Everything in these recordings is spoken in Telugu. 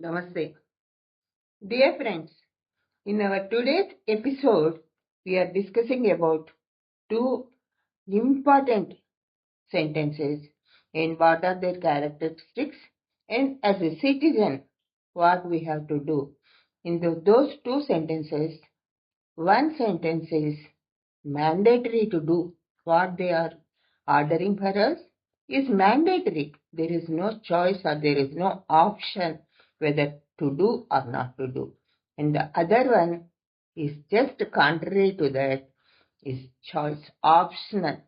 Namaste. Dear friends, in our today's episode, we are discussing about two important sentences and what are their characteristics and as a citizen, what we have to do. In the, those two sentences, one sentence is mandatory to do what they are ordering for us is mandatory. There is no choice or there is no option whether to do or not to do. And the other one is just contrary to that is choice optional.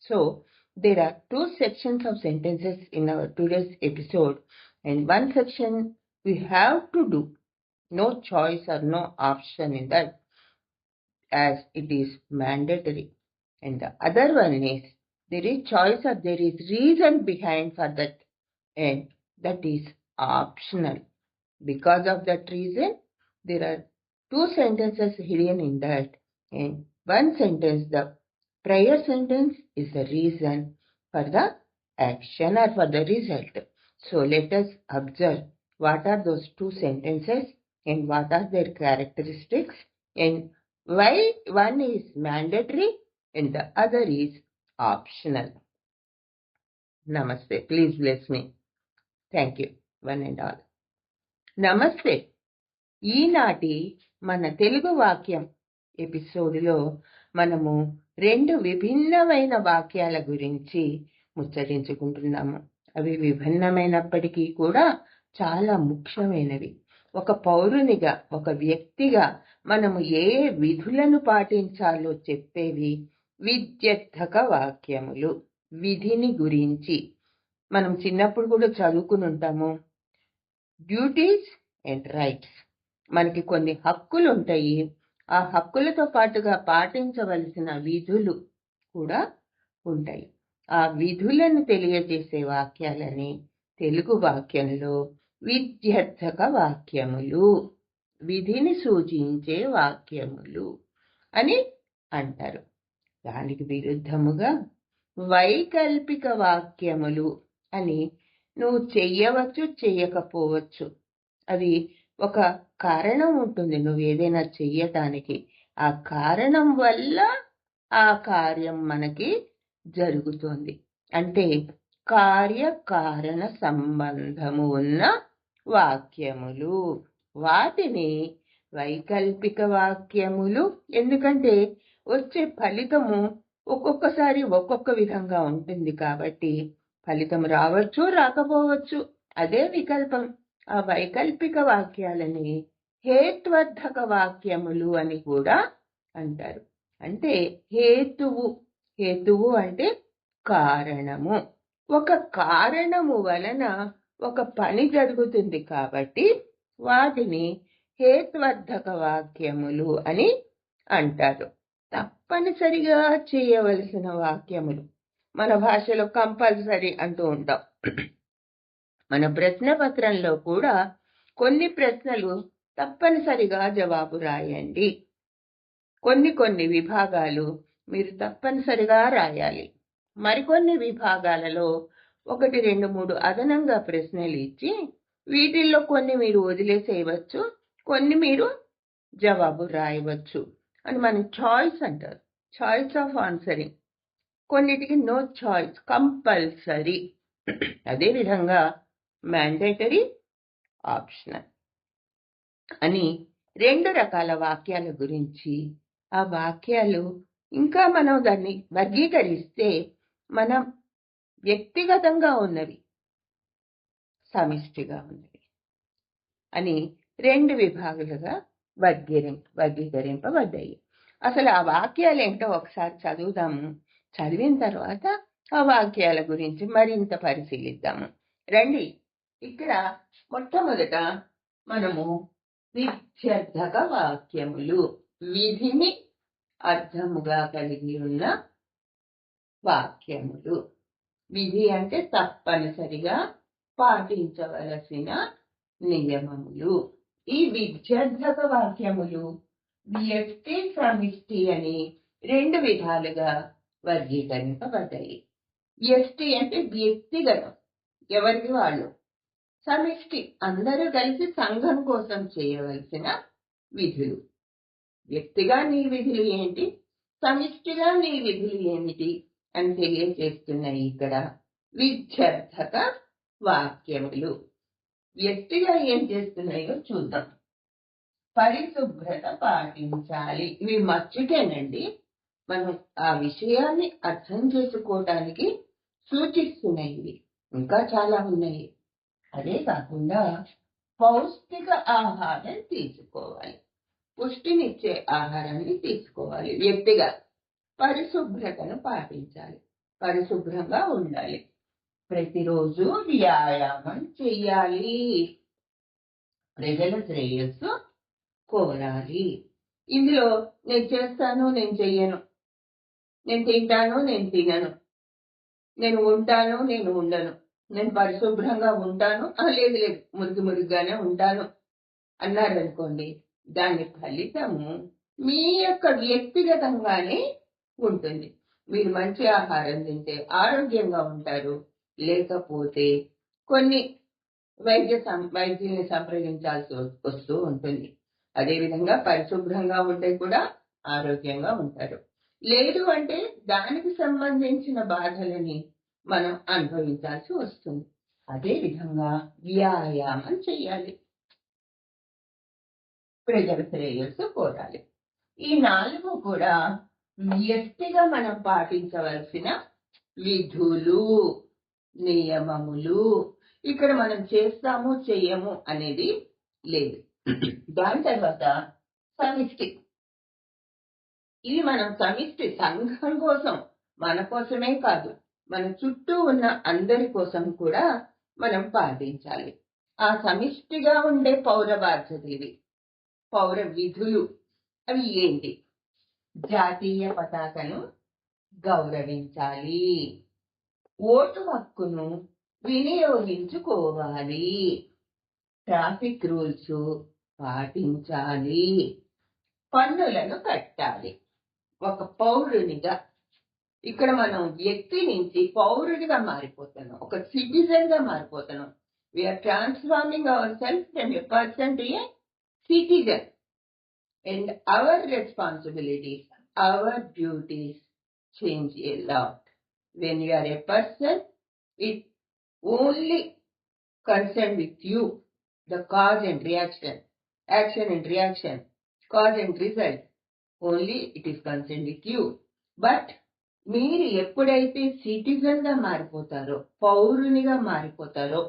So there are two sections of sentences in our today's episode and one section we have to do. No choice or no option in that as it is mandatory. And the other one is there is choice or there is reason behind for that and that is optional. Because of that reason, there are two sentences hidden in that and one sentence, the prior sentence is the reason for the action or for the result. So let us observe what are those two sentences and what are their characteristics and why one is mandatory and the other is optional. Namaste. Please bless me. Thank you, one and all. నమస్తే. ఈనాటి మన తెలుగు వాక్యం ఎపిసోడ్లో మనము రెండు విభిన్నమైన వాక్యాల గురించి ముచ్చరించుకుంటున్నాము అవి విభిన్నమైనప్పటికీ కూడా చాలా ముఖ్యమైనవి. ఒక పౌరునిగా ఒక వ్యక్తిగా మనము ఏ విధులను పాటించాలో చెప్పేవి విద్యర్థక వాక్యములు. విధిని గురించి. మనం చిన్నప్పుడు కూడా చదువుకుని ఉంటాము. డ్యూటీస్ అండ్ రైట్స్ మనకి కొన్ని హక్కులు ఉంటాయి ఆ హక్కులతో పాటుగా పాటించవలసిన విధులు కూడా ఉంటాయి. ఆ విధులను తెలియజేసే వాక్యాలని తెలుగు వాక్యంలో విద్యర్థక వాక్యములు విధిని సూచించే వాక్యములు అని అంటారు. దానికి విరుద్ధముగా వైకల్పిక వాక్యములు అని నువ్వు చెయ్యవచ్చు చెయ్యకపోవచ్చు. అది ఒక కారణం ఉంటుంది. నువ్వు ఏదైనా చెయ్యటానికి. ఆ కారణం వల్ల ఆ కార్యం మనకి జరుగుతుంది. అంటే కార్యకారణ సంబంధము ఉన్న వాక్యములు. వాటిని వైకల్పిక వాక్యములు. ఎందుకంటే వచ్చే ఫలితము ఒక్కొక్కసారి ఒక్కొక్క విధంగా ఉంటుంది కాబట్టి ఫలితం రావచ్చు రాకపోవచ్చు. అదే వికల్పం. ఆ వైకల్పిక వాక్యాలని హేత్వర్ధక వాక్యములు అని కూడా అంటారు. అంటే హేతువు. హేతువు అంటే కారణము. ఒక కారణము వలన ఒక పని జరుగుతుంది కాబట్టి వాటిని హేత్వర్ధక వాక్యములు అని అంటారు. తప్పనిసరిగా చేయవలసిన వాక్యములు. మన భాషలో కంపల్సరీ అంటూ ఉంటాం. మన ప్రశ్న పత్రంలో కూడా కొన్ని ప్రశ్నలు తప్పనిసరిగా జవాబు రాయండి. కొన్ని కొన్ని విభాగాలు మీరు తప్పనిసరిగా రాయాలి. మరికొన్ని విభాగాలలో ఒకటి రెండు మూడు అదనంగా ప్రశ్నలు ఇచ్చి వీటిల్లో కొన్ని మీరు వదిలేసేయవచ్చు కొన్ని మీరు జవాబు రాయవచ్చు అని మన చాయిస్ అంటారు. Choice of answering. కొన్నిటికి నో చాయిస్ కంపల్సరీ అదేవిధంగా మ్యాండేటరీ ఆప్షనల్ అని రెండు రకాల వాక్యాల గురించి ఆ వాక్యాలు ఇంకా మనం దాన్ని వర్గీకరిస్తే మనం వ్యక్తిగతంగా ఉన్నవి సమిష్టిగా ఉన్నవి అని రెండు విభాగాలుగా వర్గీకరి వర్గీకరింపబడ్డాయి. అసలు ఆ వాక్యాలు ఏంటో ఒకసారి చదువుదాము. చదివిన తర్వాత ఆ వాక్యాల గురించి మరింత పరిశీలిద్దాము. రండి. ఇక్కడ మొట్టమొదట మనము విద్యర్థక వాక్యములు విధిని అర్థముగా కలిగి ఉన్న వాక్యములు. విధి అంటే తప్పనిసరిగా పాటించవలసిన నియమములు. ఈ విద్యార్థక వాక్యములు వ్యక్తి సమిష్టి అని రెండు విధాలుగా వర్గీకరింపబడ్డాయి వ్యక్తి అంటే వ్యక్తిగతం ఎవరికి వాళ్ళు. సమిష్టి అందరూ కలిసి సంఘం కోసం చేయవలసిన విధులు. వ్యక్తిగా నీ విధులు ఏంటి? సమిష్టిగా నీ విధులు ఏమిటి? అని తెలియజేస్తున్నాయి ఇక్కడ విద్యార్థక వాక్యములు. వ్యక్తిగా ఏం చేస్తున్నాయో చూద్దాం. పరిశుభ్రత పాటించాలి. ఇవి మచ్చుటేనండి మనం ఆ విషయాన్ని అర్థం చేసుకోవడానికి సూచిస్తున్నాయి. ఇంకా చాలా ఉన్నాయి. అదే కాకుండా పౌష్టిక ఆహారం తీసుకోవాలి. పుష్టినిచ్చే ఆహారాన్ని తీసుకోవాలి. వ్యక్తిగా పరిశుభ్రతను పాటించాలి. పరిశుభ్రంగా ఉండాలి. ప్రతిరోజు వ్యాయామం చెయ్యాలి. ప్రజల శ్రేయస్సు కోరాలి. ఇందులో నేను చేస్తాను నేను చెయ్యను. నేను తింటాను నేను తినను. నేను ఉంటాను నేను ఉండను. నేను పరిశుభ్రంగా ఉంటాను. లేదు లేదు. మురిగి మురిగిగానే ఉంటాను. అన్నారనుకోండి దాని ఫలితము మీ యొక్క వ్యక్తిగతంగానే ఉంటుంది. మీరు మంచి ఆహారం తింటే ఆరోగ్యంగా ఉంటారు. లేకపోతే కొన్ని వైద్య వైద్యుల్ని సంప్రదించాల్సి వస్తూ ఉంటుంది. అదేవిధంగా పరిశుభ్రంగా ఉంటే కూడా ఆరోగ్యంగా ఉంటారు. లేదు అంటే దానికి సంబంధించిన బాధలని మనం అనుభవించాల్సి వస్తుంది. అదే విధంగా వ్యాయామం చేయాలి. ప్రజల శ్రేయస్సు కోరాలి. ఈ నాలుగు కూడా వ్యక్తిగా మనం పాటించవలసిన విధులు నియమములు. ఇక్కడ మనం చేస్తాము చెయ్యము అనేది లేదు. దాని తర్వాత సమిష్టి ఇది మనం సమిష్టి సంఘం కోసం మన కోసమే కాదు మన చుట్టూ ఉన్న అందరి కోసం కూడా మనం పాటించాలి. ఆ సమిష్టిగా ఉండే పౌర బాధ్యత పౌర విధులు అవి ఏంటి? జాతీయ పతాకను గౌరవించాలి. ఓటు హక్కును వినియోగించుకోవాలి. ట్రాఫిక్ రూల్స్ పాటించాలి. పన్నులను కట్టాలి. ఒక పౌరునిగా ఇక్కడ మనం వ్యక్తి నుంచి పౌరుడిగా మారిపోతున్నాం. ఒక సిటిజన్గా మారిపోతున్నాం. We are transforming our self from a person to a citizen and our responsibilities our duties change a lot when you are a person it only concern with you the cause and reaction action and reaction cause and result only it is concern with you. But మీరు ఎప్పుడైతే సిటిజన్గా మారిపోతారో పౌరునిగా మారిపోతారో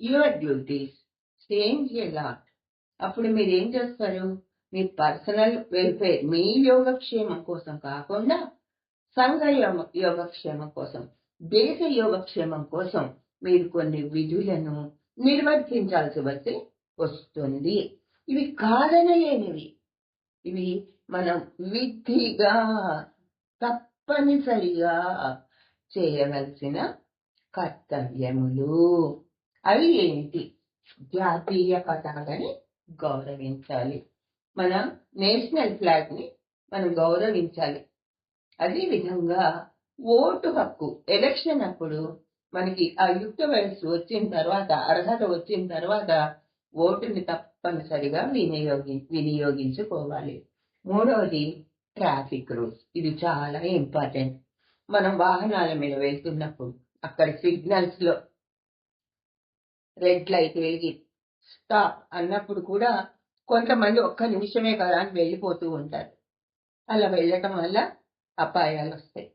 your duties change a lot అప్పుడు మీరు ఏం చేస్తారు? మీ పర్సనల్ వెల్ఫేర్ మీ యోగక్షేమం కోసం కాకుండా సంఘ యోగక్షేమం కోసం దేశ యోగక్షేమం కోసం మీరు కొన్ని విధులను నిర్వర్తించాల్సి వచ్చి వస్తుంది ఇవి కాదనలేనివి ఇవి మనం విధిగా తప్పనిసరిగా చేయవలసిన కర్తవ్యములు. అవి ఏంటి జాతీయ పతాకని గౌరవించాలి. మన నేషనల్ ఫ్లాగ్ని మనం గౌరవించాలి. అదే విధంగా ఓటు హక్కు ఎలక్షన్ అప్పుడు మనకి ఆ యుక్త వయస్సు వచ్చిన తర్వాత అర్హత వచ్చిన తర్వాత ఓటుని తప్పనిసరిగా వినియోగి వినియోగించుకోవాలి. మూడవది ట్రాఫిక్ రూల్స్. ఇది చాలా ఇంపార్టెంట్. మనం వాహనాల మీద వెళ్తున్నప్పుడు అక్కడ సిగ్నల్స్లో రెడ్ లైట్ వెలిగి స్టాప్ అన్నప్పుడు కూడా కొంతమంది ఒక్క నిమిషమే కదా అని వెళ్ళిపోతూ ఉంటారు. అలా వెళ్ళటం వల్ల అపాయాలు వస్తాయి.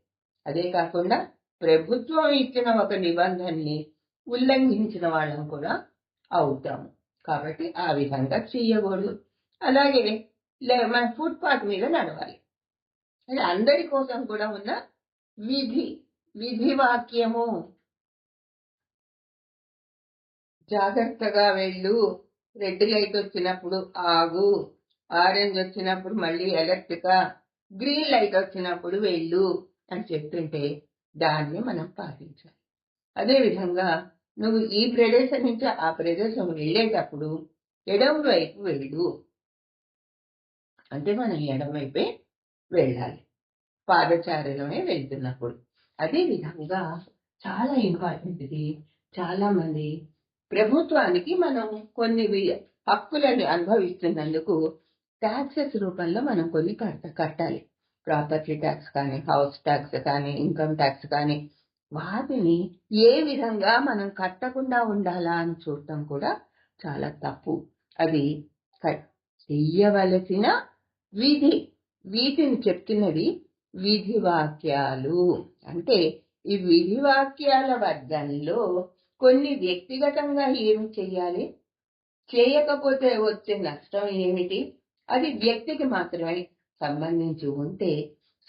అదే కాకుండా ప్రభుత్వం ఇచ్చిన ఒక నిబంధనని ఉల్లంఘించిన వాళ్ళం కూడా అవుతాము. కాబట్టి ఆ విధంగా చేయకూడదు. అలాగే మన ఫుట్పాత్ మీద నడవాలి. అది అందరి కోసం కూడా ఉన్న విధి విధి వాక్యము. జాగ్రత్తగా వెళ్ళు. రెడ్ లైట్ వచ్చినప్పుడు ఆగు. ఆరెంజ్ వచ్చినప్పుడు మళ్ళీ ఎలక్ట్రికా గ్రీన్ లైట్ వచ్చినప్పుడు వెళ్ళు అని చెప్తుంటే దాన్ని మనం పాటించాలి. అదేవిధంగా నువ్వు ఈ ప్రదేశం నుంచి ఆ ప్రదేశం వెళ్ళేటప్పుడు ఎడం వైపు వెళ్ళు. అంటే మనం ఎడం వైపే వెళ్ళాలి. పాదచారులమే వెళ్తున్నప్పుడు. అదే విధంగా చాలా ఇంపార్టెంట్ ఇది. చాలా మంది ప్రభుత్వానికి మనం కొన్ని హక్కులను అనుభవిస్తున్నందుకు ట్యాక్సెస్ రూపంలో మనం కొన్ని కట్ట కట్టాలి. ప్రాపర్టీ ట్యాక్స్ కానీ హౌస్ ట్యాక్స్ కానీ ఇన్కమ్ ట్యాక్స్ కానీ వాటిని ఏ విధంగా మనం కట్టకుండా ఉండాలా అని చూడటం కూడా చాలా తప్పు. అది చెయ్యవలసిన విధి. వీటిని చెప్తున్నది విధి వాక్యాలు. అంటే ఈ విధి వాక్యాల వర్గంలో కొన్ని వ్యక్తిగతంగా ఏమి చేయాలి చేయకపోతే వచ్చే నష్టం ఏమిటి? అది వ్యక్తికి మాత్రమే సంబంధించి ఉంటే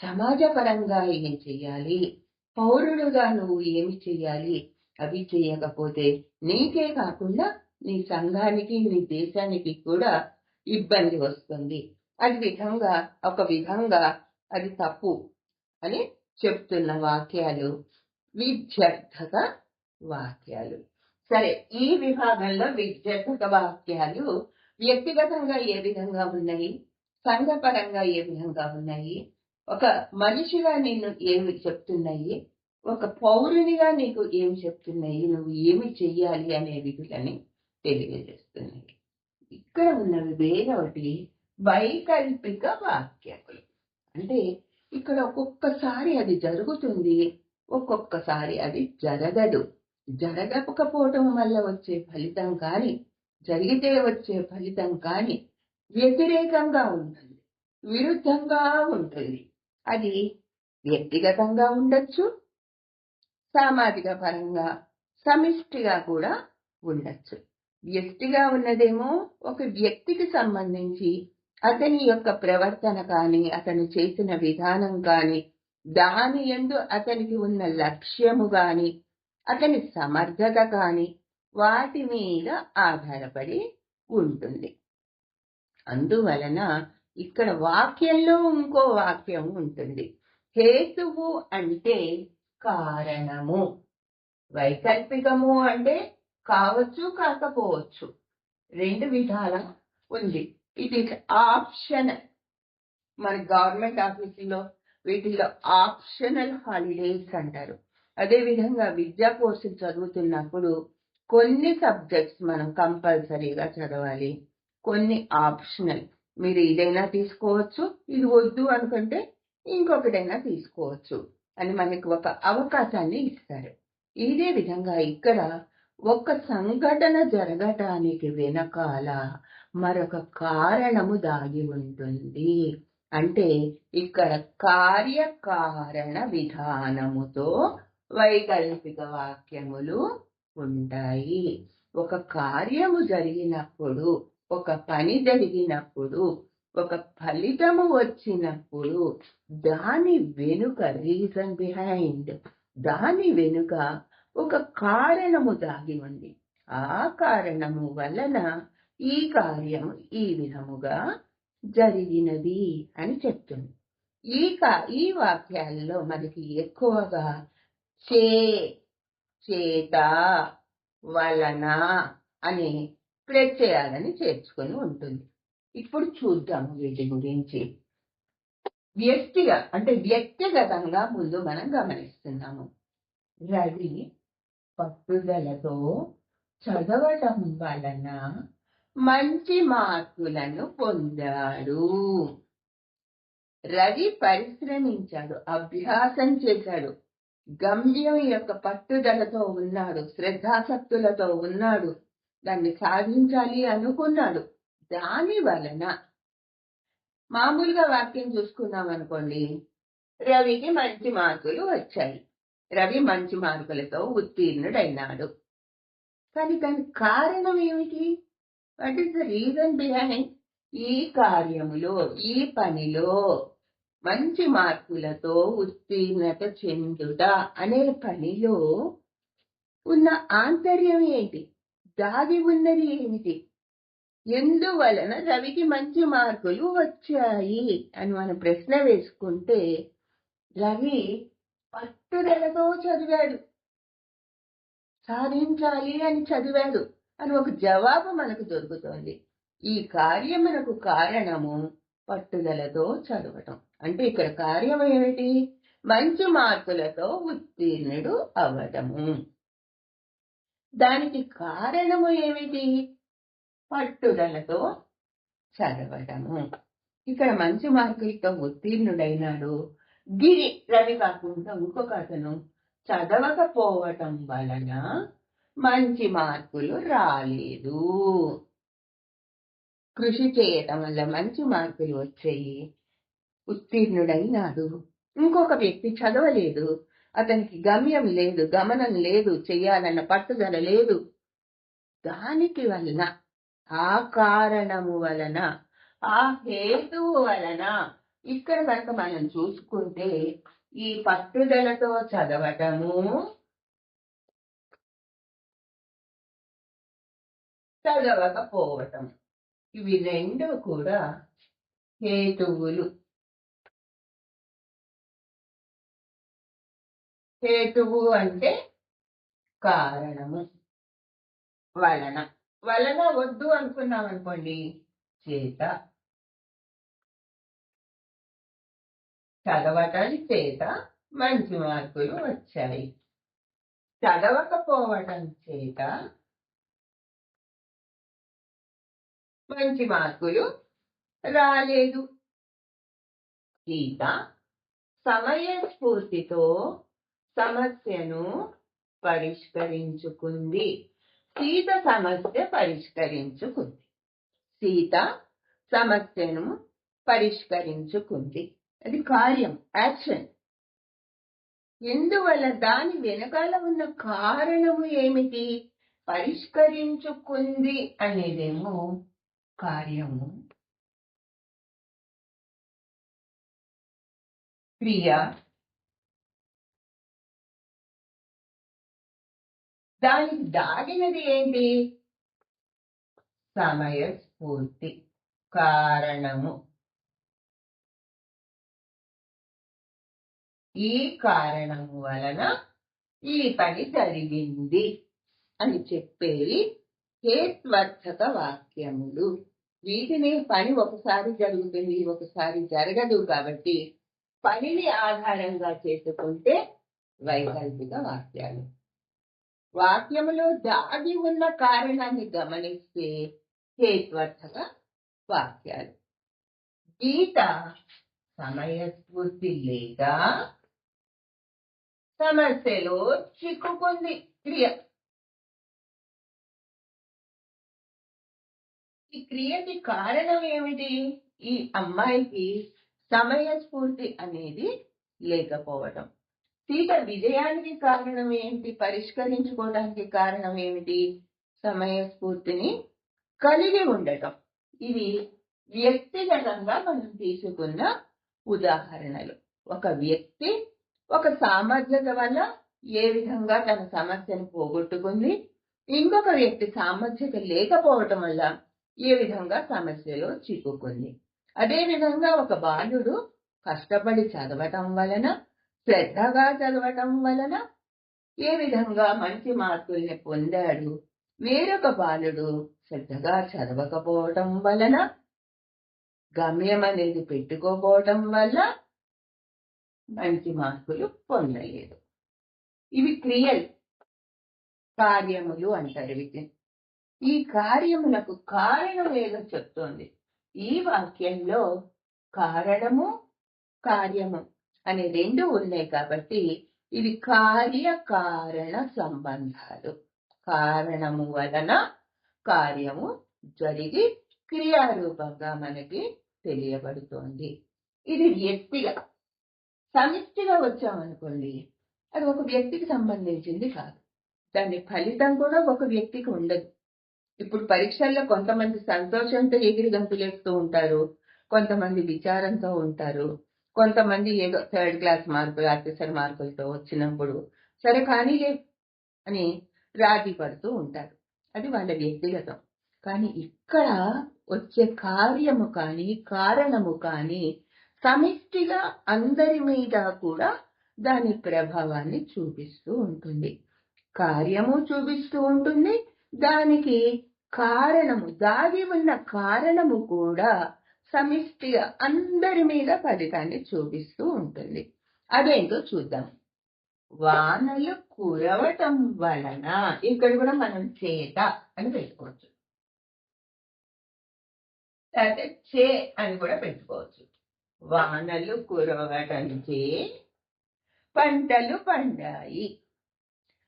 సమాజపరంగా ఏం చేయాలి పౌరుడుగా నువ్వు ఏమి చేయాలి అవి చేయకపోతే నీకే కాకుండా నీ సంఘానికి నీ దేశానికి కూడా ఇబ్బంది వస్తుంది. అది విధంగా ఒక విధంగా అది తప్పు అని చెప్తున్న వాక్యాలు విద్యార్థక వాక్యాలు. సరే ఈ విభాగంలో విద్యార్థక వాక్యాలు వ్యక్తిగతంగా ఏ విధంగా ఉన్నాయి? సంఘపరంగా ఏ విధంగా ఉన్నాయి? ఒక మనిషిగా నిన్ను ఏమి చెప్తున్నాయి? ఒక పౌరునిగా నీకు ఏమి చెప్తున్నాయి? నువ్వు ఏమి చెయ్యాలి అనే విధులని తెలియజేస్తున్నాయి. ఇక్కడ ఉన్నవి వేరొకటి వైకల్పిక వాక్యములు. అంటే ఇక్కడ ఒక్కొక్కసారి అది జరుగుతుంది ఒక్కొక్కసారి అది జరగదు. జరగకపోవటం వల్ల వచ్చే ఫలితం కానీ జరిగితే వచ్చే ఫలితం కానీ వ్యతిరేకంగా ఉంటుంది విరుద్ధంగా ఉంటుంది. అది వ్యక్తిగతంగా ఉండొచ్చు సామాజిక పరంగా సమిష్టిగా కూడా ఉండొచ్చు. వ్యక్తిగా ఉన్నదేమో ఒక వ్యక్తికి సంబంధించి అతని యొక్క ప్రవర్తన కానీ అతను చేసిన విధానం కానీ దాని ఎందు అతనికి ఉన్న లక్ష్యము గాని అతని సమర్థత కానీ వాటి మీద ఆధారపడి ఉంటుంది. అందువలన ఇక్కడ వాక్యంలో ఇంకో వాక్యం ఉంటుంది. హేతువు అంటే కారణము. వైకల్పికము అంటే కావచ్చు కాకపోవచ్చు. రెండు విధాల ఉంది. ఇట్ ఈస్ ఆప్షన్ మన గవర్నమెంట్ ఆఫీసులో వీటిలో ఆప్షనల్ హాలిడేస్ అంటారు. అదేవిధంగా విద్యా కోర్సులు చదువుతున్నప్పుడు కొన్ని సబ్జెక్ట్స్ మనం కంపల్సరీగా చదవాలి. కొన్ని ఆప్షనల్ మీరు ఇదైనా తీసుకోవచ్చు. ఇది వద్దు అనుకుంటే ఇంకొకటైనా తీసుకోవచ్చు అని మనకు ఒక అవకాశాన్ని ఇస్తారు. ఇదే విధంగా ఇక్కడ ఒక సంఘటన జరగటానికి వెనకాల మరొక కారణము దాగి ఉంటుంది. అంటే ఇక్కడ కార్యకారణ విధానముతో వైకల్పిక వాక్యములు ఉంటాయి. ఒక కార్యము జరిగినప్పుడు ఒక పని జరిగినప్పుడు ఒక ఫలితము వచ్చినప్పుడు దాని వెనుక రీజన్ బిహైండ్ దాని వెనుక ఒక కారణము దాగి ఉంది. ఆ కారణము వలన ఈ కార్యము ఈ విధముగా జరిగినది అని చెప్తుంది. ఈ కా ఈ వాక్యాల్లో మనకి ఎక్కువగా చే చేత వలన అనే ప్రత్యయాలని చేర్చుకొని ఉంటుంది. ఇప్పుడు చూద్దాము వీటి గురించి. వ్యక్తిగా అంటే వ్యక్తిగతంగా ముందు మనం గమనిస్తున్నాము. రవి పట్టుదలతో చదవటం వలన మంచి మార్కులను పొందాడు. రవి పరిశ్రమించాడు అభ్యాసం చేశాడు గమ్యం యొక్క పట్టుదలతో ఉన్నాడు శ్రద్ధాసక్తులతో ఉన్నాడు దాన్ని సాధించాలి అనుకున్నాడు. దాని వలన మామూలుగా వాక్యం చూసుకున్నాం అనుకోండి రవికి మంచి మార్కులు వచ్చాయి. రవి మంచి మార్కులతో ఉత్తీర్ణుడైనాడు. కానీ దాని కారణం ఏమిటి? What is the reason behind ఈ కార్యములో ఈ పనిలో మంచి మార్కులతో ఉత్తీర్ణత చెందుట అనే పనిలో ఉన్న ఆంతర్యం ఏంటి? దాగి ఉన్నది ఏమిటి? ఎందువలన రవికి మంచి మార్కులు వచ్చాయి? అని మనం ప్రశ్న వేసుకుంటే రవి పట్టుదలతో చదివాడు. సాధించాలి అని చదివాడు అని ఒక జవాబు మనకు దొరుకుతోంది. ఈ కార్యమునకు కారణము పట్టుదలతో చదవటం. అంటే ఇక్కడ కార్యం ఏమిటి మంచి మార్కులతో ఉత్తీర్ణుడు అవ్వటము దానికి కారణము ఏమిటి? పట్టుదలతో చదవటము ఇక్కడ మంచి మార్కులతో ఉత్తీర్ణుడైనాడు గిరి రవి కాకుండా ఇంకొక అతను. చదవకపోవటం వలన మంచి మార్కులు రాలేదు. కృషి చేయటం వల్ల మంచి మార్కులు వచ్చాయి. ఉత్తీర్ణుడైనాడు. ఇంకొక వ్యక్తి చదవలేదు. అతనికి గమ్యం లేదు గమనం లేదు చెయ్యాలన్న పట్టుదల లేదు. దానికి వలన ఆ కారణము వలన ఆ హేతువు వలన ఇక్కడ కనుక మనం చూసుకుంటే ఈ పట్టుదలతో చదవటము చదవకపోవటం. ఇవి రెండు కూడా హేతువులు. హేతువు అంటే కారణము. వలన. వలన వద్దు అనుకున్నాం అనుకోండి చేత చదవటం చేత మంచి మార్కులు వచ్చాయి. చదవకపోవటం చేత మంచి మార్కులు రాలేదు. సీత స్ఫూర్తితో సమస్యను పరిష్కరించుకుంది. సీత సమస్య పరిష్కరించుకుంది. సీత సమస్యను పరిష్కరించుకుంది. అది కార్యం యాక్షన్. ఎందువల్ల? దాని వెనకాల ఉన్న కారణము ఏమిటి? పరిష్కరించుకుంది అనేదేమో కార్యము. క్రియ దానికి దాగినది ఏంటి? సమయస్ఫూర్తి కారణము. ఈ కారణము వలన ఈ పని జరిగింది అని చెప్పేవి హేత్వర్థక వాక్యములు. వీటిని పని ఒకసారి జరుగుతుంది ఒకసారి జరగదు కాబట్టి పనిని ఆధారంగా చేసుకుంటే వైకల్పిక వాక్యాలు. వాక్యములో దాగి ఉన్న కారణాన్ని గమనిస్తే హేత్వర్థక వాక్యాలు. గీత సమయస్ఫూర్తి లేక సమస్యలో చిక్కుకుంది క్రియ. ఈ క్రియకి కారణం ఏమిటి? ఈ అమ్మాయికి సమయస్ఫూర్తి అనేది లేకపోవడం. సీత విజయానికి కారణం ఏమిటి పరిష్కరించుకోవడానికి కారణం ఏమిటి సమయస్ఫూర్తిని కలిగి ఉండటం. ఇవి వ్యక్తిగతంగా మనం తీసుకున్న ఉదాహరణలు. ఒక వ్యక్తి ఒక సామర్థ్యత వల్ల ఏ విధంగా తన సమస్యను పోగొట్టుకుంది? ఇంకొక వ్యక్తి సామర్థ్యత లేకపోవటం వల్ల ఏ విధంగా సమస్యలో చిక్కుకుంది? అదేవిధంగా ఒక బాలుడు కష్టపడి చదవటం వలన శ్రద్ధగా చదవటం వలన ఏ విధంగా మంచి మార్కుల్ని పొందాడు? వేరొక బాలుడు శ్రద్ధగా చదవకపోవటం వలన గమ్యం అనేది పెట్టుకోపోవటం వల్ల మంచి మార్కులు పొందలేదు. ఇవి క్రియలు కార్యములు అంటారు వీటిని. ఈ కార్యములకు కారణం ఏదో చెప్తోంది. ఈ వాక్యంలో కారణము కార్యము అనే రెండు ఉన్నాయి కాబట్టి ఇవి కార్యకారణ సంబంధాలు. కారణము వలన కార్యము జరిగి క్రియారూపంగా మనకి తెలియబడుతోంది. ఇది వ్యక్తిగా సమిష్టిగా వచ్చామనుకోండి అది ఒక వ్యక్తికి సంబంధించింది కాదు. దాని ఫలితం కూడా ఒక వ్యక్తికి ఉండదు. ఇప్పుడు పరీక్షల్లో కొంతమంది సంతోషంతో ఎగిరి గంతులేస్తూ ఉంటారు కొంతమంది విచారంతో ఉంటారు కొంతమంది ఏదో థర్డ్ క్లాస్ మార్కులు ఆఫీసర్ మార్కులతో వచ్చినప్పుడు సరే కానీ అని రాజీ పడుతూ ఉంటారు. అది వాళ్ళ వ్యక్తిగతం. కానీ ఇక్కడ వచ్చే కార్యము కానీ కారణము కానీ సమిష్టిగా అందరి మీద కూడా దాని ప్రభావాన్ని చూపిస్తూ ఉంటుంది. కార్యము చూపిస్తూ ఉంటుంది. దానికి కారణము దాగి ఉన్న కారణము కూడా సమిష్టిగా అందరి మీద ఫలితాన్ని చూపిస్తూ ఉంటుంది. అదేంటో చూద్దాం. వానలు కురవటం వలన ఇక్కడ కూడా మనం చేత అని పెట్టుకోవచ్చు. లేకపోతే చే అని కూడా పెట్టుకోవచ్చు. వానలు కురవటం చే పంటలు పండాయి.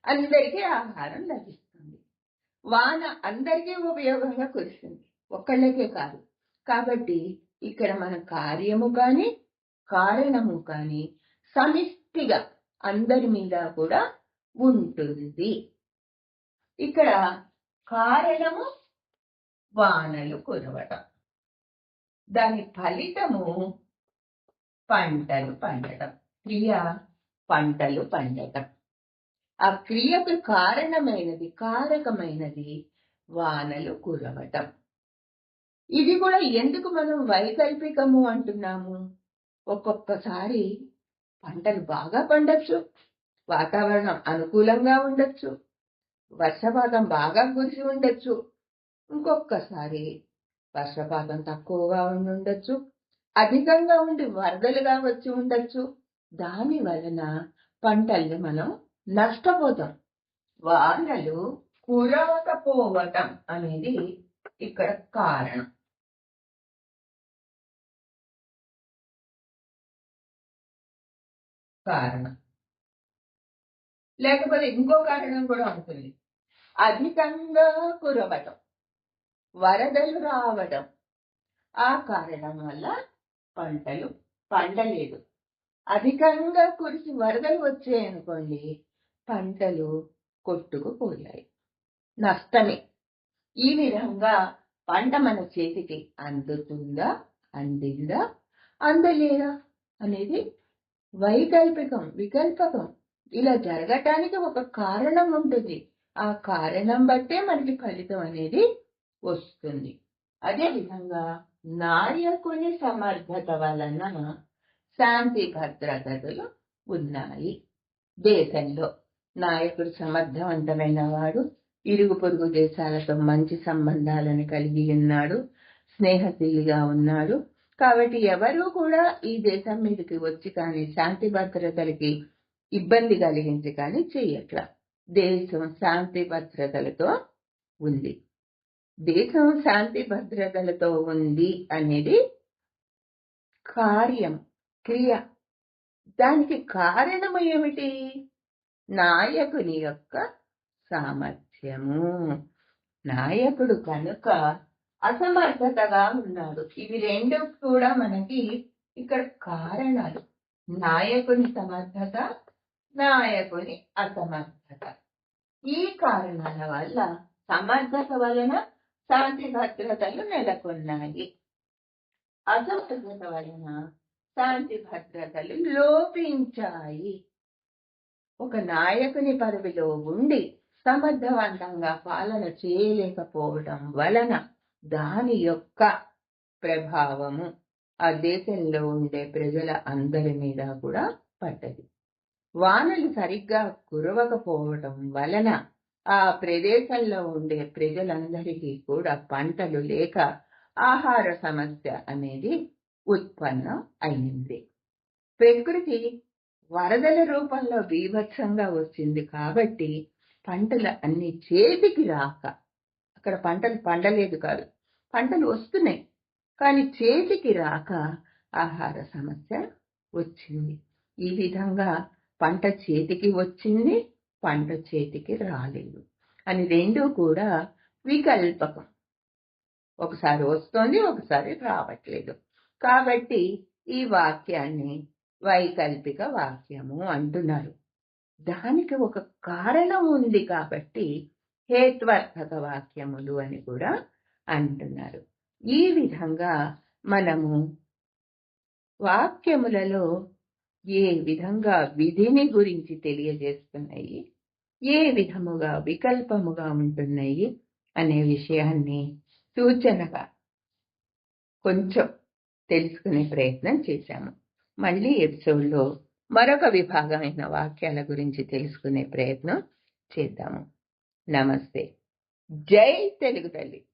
అందరికీ ఆహారం లభిస్తుంది. వాన అందరికీ ఉపయోగంగా కురిసింది. ఒక్కళ్ళకే కాదు కాబట్టి ఇక్కడ మన కార్యము కానీ కారణము కానీ సమిష్టిగా అందరి మీద కూడా ఉంటుంది. ఇక్కడ కారణము వానలు కురవటం. దాని ఫలితము పంటలు పండటం. క్రియ పంటలు పండటం. ఆ క్రియకు కారణమైనది కారకమైనది వానలు కురవటం. ఇది కూడా ఎందుకు మనం వైకల్పికము అంటున్నాము? ఒక్కొక్కసారి పంటలు బాగా పండొచ్చు వాతావరణం అనుకూలంగా ఉండొచ్చు వర్షపాతం బాగా కురిసి ఉండొచ్చు ఇంకొకసారి వర్షపాతం తక్కువగా ఉండి ఉండొచ్చు అధికంగా ఉండి వరదలుగా వచ్చి ఉండొచ్చు. దాని వలన పంటల్ని మనం నష్టపోతాం. వానలు కురవకపోవటం అనేది ఇక్కడ కారణం. కారణం. లేకపోతే ఇంకో కారణం కూడా ఉంటుంది. అధికంగా కురవటం వరదలు రావడం ఆ కారణం వల్ల పంటలు పండలేదు. అధికంగా కురిసి వరదలు వచ్చాయనుకోండి పంటలు కొట్టుకుపోయాయి. నష్టమే. ఈ విధంగా పంట మన చేతికి అందుతుందా అందిందా అందలేదా అనేది వైకల్పికం వికల్పకం ఇలా జరగటానికి ఒక కారణం ఉంటుంది. ఆ కారణం బట్టే మనకి ఫలితం అనేది వస్తుంది. అదేవిధంగా నాయకుని సమర్థత వలన శాంతి భద్రతలు ఉన్నాయి. దేశంలో నాయకుడు సమర్థవంతమైన వాడు ఇరుగు పొరుగు దేశాలతో మంచి సంబంధాలను కలిగి ఉన్నాడు స్నేహశీలిగా ఉన్నాడు కాబట్టి ఎవరు కూడా ఈ దేశం మీదకి వచ్చి కానీ శాంతి భద్రతలకి ఇబ్బంది కలిగించి కానీ చెయ్యట్ల దేశం శాంతి భద్రతలతో ఉంది. దేశం శాంతి భద్రతలతో ఉంది అనేది కార్యం క్రియ. దానికి కారణం ఏమిటి? నాయకుని యొక్క సామర్థ్యము. నాయకుడు కనుక అసమర్థతగా ఉన్నాడు. ఇవి రెండు కూడా మనకి ఇక్కడ కారణాలు. నాయకుని సమర్థత నాయకుని అసమర్థత. ఈ కారణాల వల్ల సమర్థత వలన శాంతి భద్రతలు నెలకొన్నాయి. అసమర్థత వలన శాంతి భద్రతలు లోపించాయి. ఒక నాయకుని పదవిలో ఉండి సమర్థవంతంగా పాలన చేయలేకపోవడం వలన దాని యొక్క ప్రభావము ఆ దేశంలో ఉండే ప్రజల అందరి మీద కూడా పడ్డది. వానలు సరిగ్గా కురవకపోవడం వలన ఆ ప్రదేశంలో ఉండే ప్రజలందరికీ కూడా పంటలు లేక ఆహార సమస్య అనేది ఉత్పన్నం అయింది ప్రకృతి వరదల రూపంలో బీభత్సంగా వచ్చింది కాబట్టి పంటలు అన్ని చేతికి రాక అక్కడ పంటలు పండలేదు కాదు. పంటలు వస్తున్నాయి. కానీ చేతికి రాక ఆహార సమస్య వచ్చింది. ఈ విధంగా పంట చేతికి వచ్చింది పంట చేతికి రాలేదు అని రెండు కూడా వికల్పకం. ఒకసారి వస్తుంది ఒకసారి రావట్లేదు. కాబట్టి ఈ వాక్యాన్ని వైకల్పిక వాక్యము అంటున్నారు. దానికి ఒక కారణం ఉంది కాబట్టి హేత్వర్థక వాక్యములు అని కూడా అంటున్నారు. ఈ విధంగా మనము వాక్యములలో ఏ విధంగా విధిని గురించి తెలియజేస్తున్నాయి ఏ విధముగా వికల్పముగా ఉంటున్నాయి అనే విషయాన్ని సూచనగా కొంచెం తెలుసుకునే ప్రయత్నం చేశాము. మళ్ళీ ఎపిసోడ్లో మరొక విభాగమైన వాక్యాల గురించి తెలుసుకునే ప్రయత్నం చేద్దాము. నమస్తే. జై తెలుగు తల్లి.